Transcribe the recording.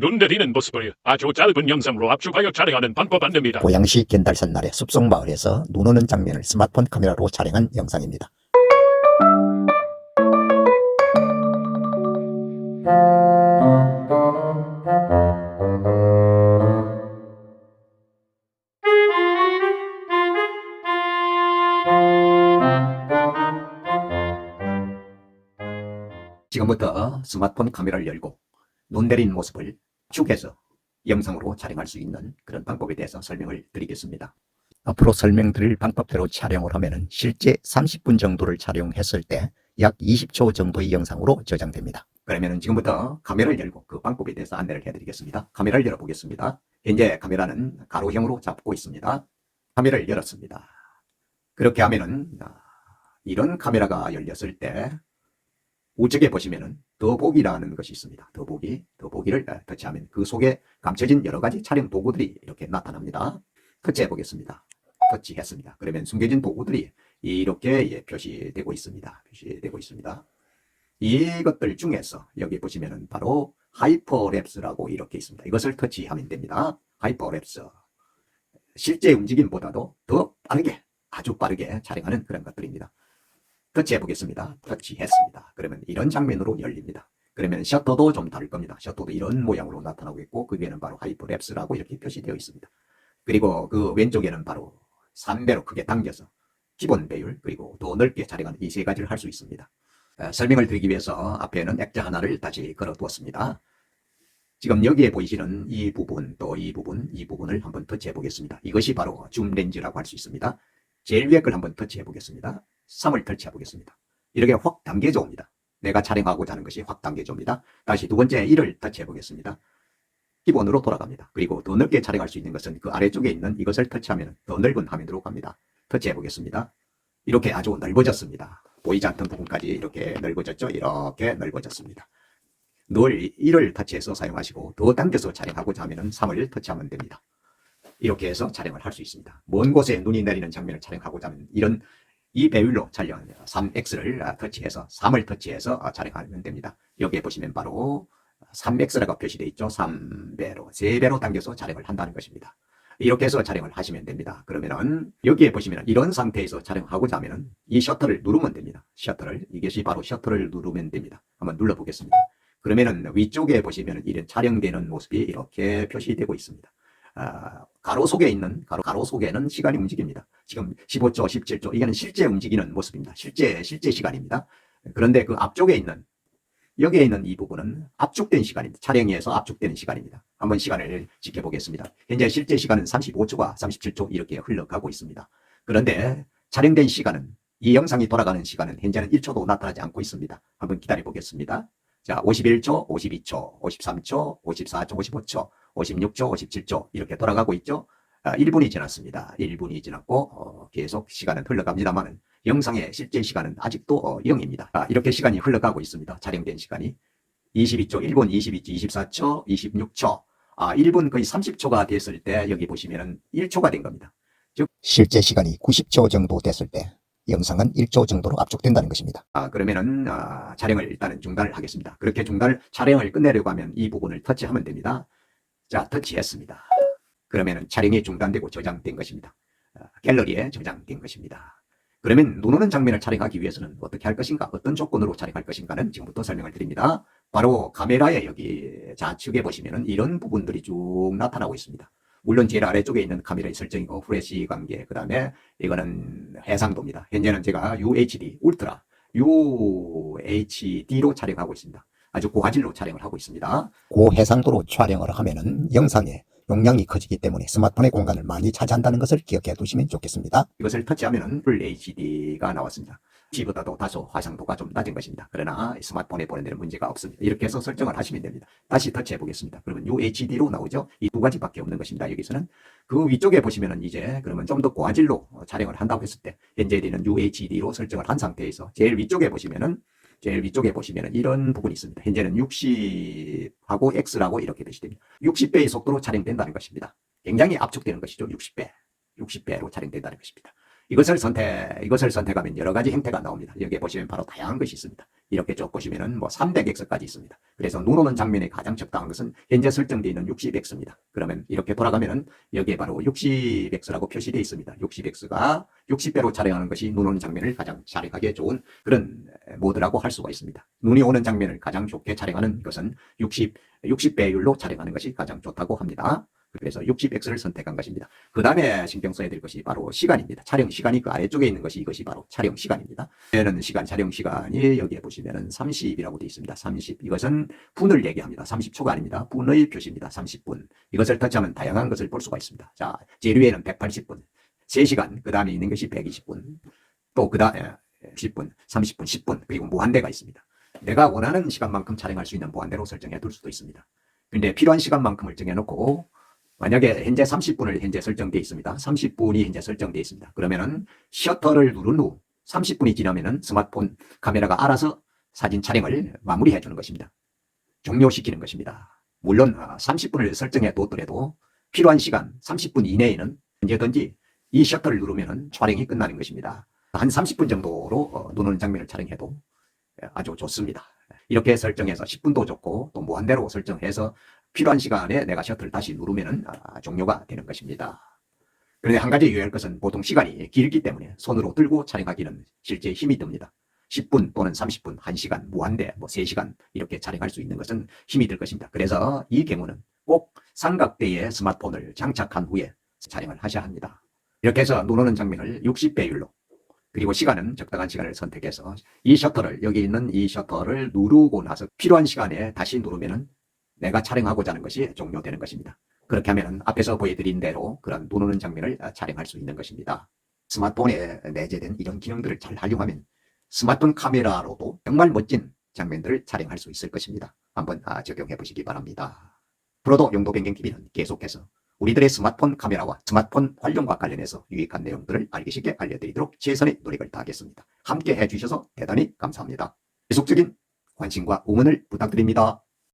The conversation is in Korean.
눈 내리는 모습을 아주 짧은 영상으로 압축하여 촬영하는 방법 안내입니다. 고양시 겐달선 날의 숲속 마을에서 눈 오는 장면을 스마트폰 카메라로 촬영한 영상입니다. 지금부터 스마트폰 카메라를 열고 눈 내린 모습을 축해서 영상으로 촬영할 수 있는 그런 방법에 대해서 설명을 드리겠습니다. 앞으로 설명드릴 방법대로 촬영을 하면 실제 30분 정도를 촬영했을 때 약 20초 정도의 영상으로 저장됩니다. 그러면 지금부터 카메라를 열고 그 방법에 대해서 안내를 해드리겠습니다. 카메라를 열어보겠습니다. 현재 카메라는 가로형으로 잡고 있습니다. 카메라를 열었습니다. 그렇게 하면은 아, 이런 카메라가 열렸을 때 우측에 보시면은 더보기라는 것이 있습니다. 더보기, 더보기를 아, 터치하면 그 속에 감춰진 여러 가지 촬영 도구들이 이렇게 나타납니다. 터치해 보겠습니다. 터치했습니다. 그러면 숨겨진 도구들이 이렇게 예, 표시되고 있습니다. 표시되고 있습니다. 이것들 중에서 여기 보시면은 바로 하이퍼랩스라고 이렇게 있습니다. 이것을 터치하면 됩니다. 하이퍼랩스. 실제 움직임보다도 더 빠르게, 아주 빠르게 촬영하는 그런 것들입니다. 터치해 보겠습니다. 터치했습니다. 그러면 이런 장면으로 열립니다. 그러면 셔터도 좀 다를 겁니다. 셔터도 이런 모양으로 나타나고 있고 그 위에는 바로 하이퍼랩스라고 이렇게 표시되어 있습니다. 그리고 그 왼쪽에는 바로 3배로 크게 당겨서 기본 배율 그리고 더 넓게 촬영하는 이 세 가지를 할 수 있습니다. 어, 설명을 드리기 위해서 앞에는 액자 하나를 다시 걸어 두었습니다. 지금 여기에 보이시는 이 부분 또 이 부분 이 부분을 한번 터치해 보겠습니다. 이것이 바로 줌 렌즈라고 할 수 있습니다. 제일 위에 걸 한번 터치해 보겠습니다. 3을 터치해 보겠습니다. 이렇게 확 당겨져 옵니다. 내가 촬영하고자 하는 것이 확 당겨져 옵니다. 다시 두 번째 1을 터치해 보겠습니다. 기본으로 돌아갑니다. 그리고 더 넓게 촬영할 수 있는 것은 그 아래쪽에 있는 이것을 터치하면 더 넓은 화면으로 갑니다. 터치해 보겠습니다. 이렇게 아주 넓어졌습니다. 보이지 않던 부분까지 이렇게 넓어졌죠? 이렇게 넓어졌습니다. 늘 1을 터치해서 사용하시고 더 당겨서 촬영하고자 하면 3을 터치하면 됩니다. 이렇게 해서 촬영을 할 수 있습니다. 먼 곳에 눈이 내리는 장면을 촬영하고자 하면 이런 이 배율로 촬영합니다. 3X를 터치해서 3을 터치해서 촬영하면 됩니다. 여기에 보시면 바로 3X라고 표시되어 있죠. 3배로, 3배로 당겨서 촬영을 한다는 것입니다. 이렇게 해서 촬영을 하시면 됩니다. 그러면은 여기에 보시면 이런 상태에서 촬영하고자 하면은 이 셔터를 누르면 됩니다. 셔터를 이것이 바로 셔터를 누르면 됩니다. 한번 눌러 보겠습니다. 그러면은 위쪽에 보시면은 이런 촬영되는 모습이 이렇게 표시되고 있습니다. 아, 가로 속에 있는 가로, 가로 속에는 시간이 움직입니다. 지금 15초, 17초 이거는 실제 움직이는 모습입니다. 실제 실제 시간입니다. 그런데 그 앞쪽에 있는 여기에 있는 이 부분은 압축된 시간입니다. 촬영에서 압축되는 시간입니다. 한번 시간을 지켜보겠습니다. 현재 실제 시간은 35초가 37초 이렇게 흘러가고 있습니다. 그런데 촬영된 시간은 이 영상이 돌아가는 시간은 현재는 1초도 나타나지 않고 있습니다. 한번 기다려 보겠습니다. 자, 51초, 52초, 53초, 54초, 55초, 56초, 57초 이렇게 돌아가고 있죠. 아, 1분이 지났습니다. 1분이 지났고 어, 계속 시간은 흘러갑니다만 영상의 실제 시간은 아직도 어, 0입니다. 아, 이렇게 시간이 흘러가고 있습니다. 촬영된 시간이 22초, 1분 22초, 24초, 26초, 아, 1분 거의 30초가 됐을 때 여기 보시면은 1초가 된 겁니다. 즉 실제 시간이 90초 정도 됐을 때 영상은 1초 정도로 압축된다는 것입니다. 아, 그러면은 아, 촬영을 일단은 중단을 하겠습니다. 그렇게 중단을 촬영을 끝내려고 하면 이 부분을 터치하면 됩니다. 자, 터치했습니다. 그러면은 촬영이 중단되고 저장된 것입니다. 아, 갤러리에 저장된 것입니다. 그러면 눈 오는 장면을 촬영하기 위해서는 어떻게 할 것인가, 어떤 조건으로 촬영할 것인가는 지금부터 설명을 드립니다. 바로 카메라의 여기 좌측에 보시면은 이런 부분들이 쭉 나타나고 있습니다. 물론 제일 아래쪽에 있는 카메라의 설정이고 프레시 관계, 그 다음에 이거는 해상도입니다. 현재는 제가 UHD, 울트라, UHD로 촬영하고 있습니다. 아주 고화질로 촬영을 하고 있습니다. 고해상도로 촬영을 하면은 영상에 용량이 커지기 때문에 스마트폰의 공간을 많이 차지한다는 것을 기억해 두시면 좋겠습니다. 이것을 터치하면은 풀 HD가 나왔습니다. G보다도 다소 화상도가 좀 낮은 것입니다. 그러나 스마트폰에 보는 데는 문제가 없습니다. 이렇게 해서 설정을 하시면 됩니다. 다시 터치해 보겠습니다. 그러면 UHD로 나오죠. 이 두 가지밖에 없는 것입니다. 여기서는 그 위쪽에 보시면은 이제 그러면 좀 더 고화질로 촬영을 한다고 했을 때 현재는 UHD로 설정을 한 상태에서 제일 위쪽에 보시면은 제일 위쪽에 보시면은 이런 부분이 있습니다. 현재는 60하고 X라고 이렇게 표시됩니다. 60배의 속도로 촬영된다는 것입니다. 굉장히 압축되는 것이죠. 60배. 60배로 촬영된다는 것입니다. 이것을 선택, 이것을 선택하면 여러 가지 형태가 나옵니다. 여기에 보시면 바로 다양한 것이 있습니다. 이렇게 쭉 보시면은 뭐 300X까지 있습니다. 그래서 눈 오는 장면에 가장 적당한 것은 현재 설정되어 있는 60X입니다. 그러면 이렇게 돌아가면은 여기에 바로 60X라고 표시되어 있습니다. 60X가 60배로 촬영하는 것이 눈 오는 장면을 가장 촬영하기에 좋은 그런 모드라고 할 수가 있습니다. 눈이 오는 장면을 가장 좋게 촬영하는 것은 60, 60배율로 촬영하는 것이 가장 좋다고 합니다. 그래서 60X를 선택한 것입니다. 그 다음에 신경 써야 될 것이 바로 시간입니다. 촬영 시간이 그 아래쪽에 있는 것이 이것이 바로 촬영 시간입니다. 얘는 시간, 촬영 시간이 여기에 보시면은 30이라고 되어 있습니다. 30. 이것은 분을 얘기합니다. 30초가 아닙니다. 분의 표시입니다. 30분. 이것을 터치하면 다양한 것을 볼 수가 있습니다. 자, 위에는 180분, 3시간, 그 다음에 있는 것이 120분, 또 그 다음에 10분, 30분, 10분, 그리고 무한대가 있습니다. 내가 원하는 시간만큼 촬영할 수 있는 무한대로 설정해 둘 수도 있습니다. 근데 필요한 시간만큼을 정해놓고 만약에 현재 30분을 현재 설정되어 있습니다. 30분이 현재 설정되어 있습니다. 그러면은 셔터를 누른 후 30분이 지나면은 스마트폰 카메라가 알아서 사진 촬영을 마무리해 주는 것입니다. 종료시키는 것입니다. 물론 30분을 설정해 뒀더라도 필요한 시간 30분 이내에는 언제든지 이 셔터를 누르면은 촬영이 끝나는 것입니다. 한 30분 정도로 어, 눈 오는 장면을 촬영해도 아주 좋습니다. 이렇게 설정해서 10분도 좋고 또 무한대로 설정해서 필요한 시간에 내가 셔터를 다시 누르면은 아, 종료가 되는 것입니다. 그런데 한 가지 유의할 것은 보통 시간이 길기 때문에 손으로 들고 촬영하기는 실제 힘이 듭니다. 10분 또는 30분, 1시간, 무한대, 뭐 3시간 이렇게 촬영할 수 있는 것은 힘이 들 것입니다. 그래서 이 경우는 꼭 삼각대에 스마트폰을 장착한 후에 촬영을 하셔야 합니다. 이렇게 해서 눈 오는 장면을 60배율로 그리고 시간은 적당한 시간을 선택해서 이 셔터를 여기 있는 이 셔터를 누르고 나서 필요한 시간에 다시 누르면은 내가 촬영하고자 하는 것이 종료되는 것입니다. 그렇게 하면은 앞에서 보여드린 대로 그런 눈 오는 장면을 아, 촬영할 수 있는 것입니다. 스마트폰에 내재된 이런 기능들을 잘 활용하면 스마트폰 카메라로도 정말 멋진 장면들을 촬영할 수 있을 것입니다. 한번 아, 적용해 보시기 바랍니다. 프로도 용도 변경 TV는 계속해서 우리들의 스마트폰 카메라와 스마트폰 활용과 관련해서 유익한 내용들을 알기 쉽게 알려드리도록 최선의 노력을 다하겠습니다. 함께 해주셔서 대단히 감사합니다. 지속적인 관심과 응원을 부탁드립니다.